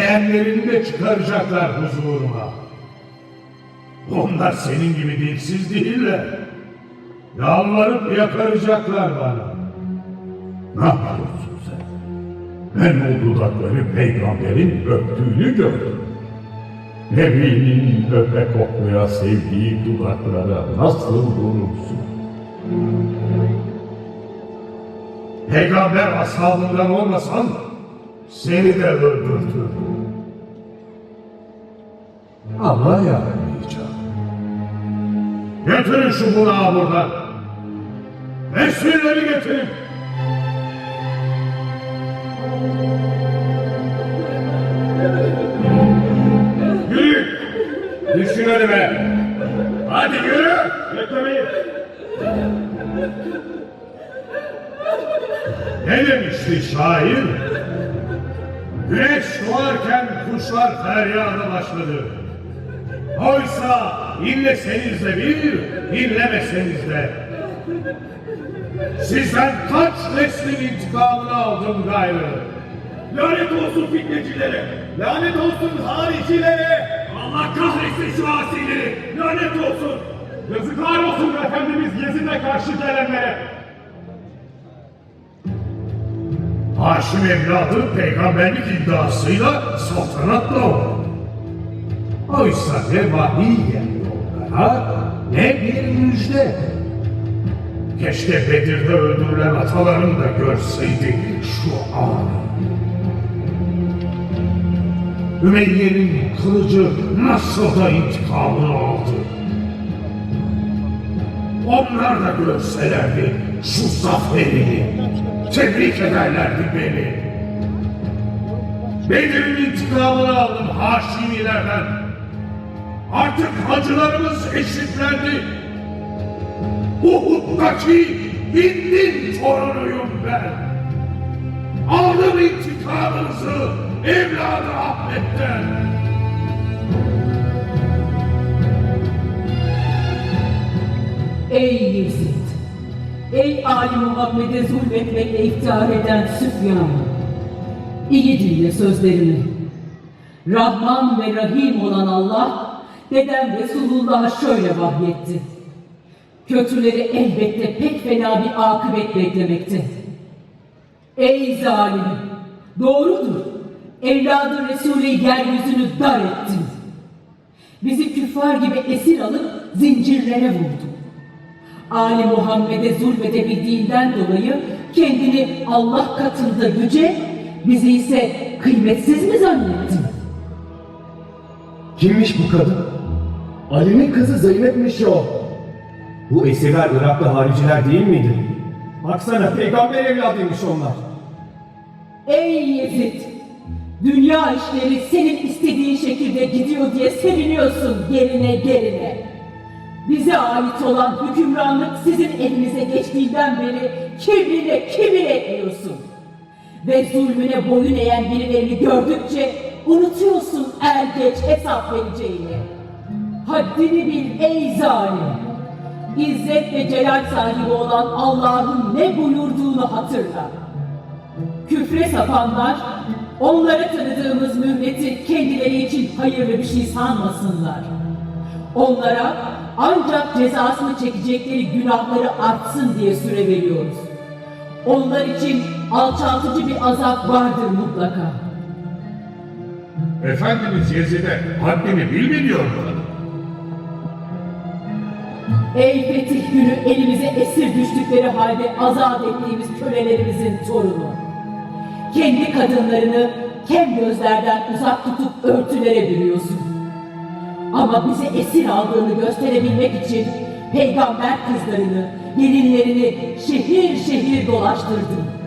yeğenlerini de çıkaracaklar huzuruma. Onlar senin gibi dilsiz değiller. Yalvarıp yakaracaklar bana. Ne yapıyorsun sen? Ben o dudakları peygamberin öptüğünü gördüm. Nebinin öpe kokmaya sevdiği dudaklara nasıl vurursun? Peygamber ashabından olmasan seni de öldürdüm. Ama yapmayacağım. Getirin şu bunağı buradan. Esirleri getirin. Yürü. Düşün önüme. Hadi yürü. Beklemeyin. Ne demişti şair? Güneş doğarken kuşlar feryada başladı. Oysa dinleseniz de bir, dinlemeseniz de. Sizden kaç neslin intikamını aldım gayrı. Lanet olsun fitnecilere! Lanet olsun haricilere! Allah kahretsin şu asileri! Lanet olsun! Yazıklar olsun Efendimiz Yezid'e karşı gelenlere! Haşim evladı peygamberlik iddiasıyla saltanatla oldu. Oysa ne vahiy geldi onlara ne bir müjde. Keşke Bedir'de öldürülen atalarını da görseydi şu an. Ümeyye'nin kılıcı nasıl da intikamını aldı. Onlar da görselerdi şu zaferini, tebrik ederlerdi beni. Bedir'in intikamını aldım Haşimilerden. Artık hacılarımız eşitlendi. Uhud'daki Hind'in torunuyum ben. Aldım intikamınızı evladı Ahmet'ten. Ey Yezid! Ey Ali Muhammed'e zulmetmekle iftihar eden Süfyan! İyi dinle sözlerimi. Rahman ve Rahim olan Allah, dedem Resulullah'a şöyle vahyetti. Kötüleri elbette pek fena bir akıbet beklemekte. Ey zalim! Doğrudur. Evladı Resulü yeryüzünü dar ettin. Bizi küffar gibi esir alıp zincirlere vurdun. Ali Muhammed'e zulmedebildiğinden dolayı kendini Allah katında yüce, bizi ise kıymetsiz mi zannettin? Kimmiş bu kadın? Ali'nin kızı Zeynep'miş o. Bu esirler Iraklı hariciler değil miydi? Baksana peygamber evladıymış onlar. Ey Yezid! Dünya işleri senin istediğin şekilde gidiyor diye seviniyorsun yerine gerine. Bize ait olan hükümranlık sizin elinize geçtiğinden beri kibirle kibir ediyorsun. Ve zulmüne boyun eğen birilerini gördükçe unutuyorsun er geç hesap vereceğini. Haddini bil ey zalim. İzzet ve celal sahibi olan Allah'ın ne buyurduğunu hatırla. Küfre sapanlar, onlara tanıdığımız mühneti kendileri için hayırlı bir şey sanmasınlar. Onlara ancak cezasını çekecekleri günahları artsın diye süre veriyoruz. Onlar için alçaltıcı bir azap vardır mutlaka. Efendimiz Yezid'e haddini bilmiyor mu? Ey fetih günü elimize esir düştükleri halde azat ettiğimiz kölelerimizin torunu. Kendi kadınlarını kem gözlerden uzak tutup örtülere bürüyorsun. Ama bize esir aldığını gösterebilmek için peygamber kızlarını, gelinlerini şehir şehir dolaştırdın.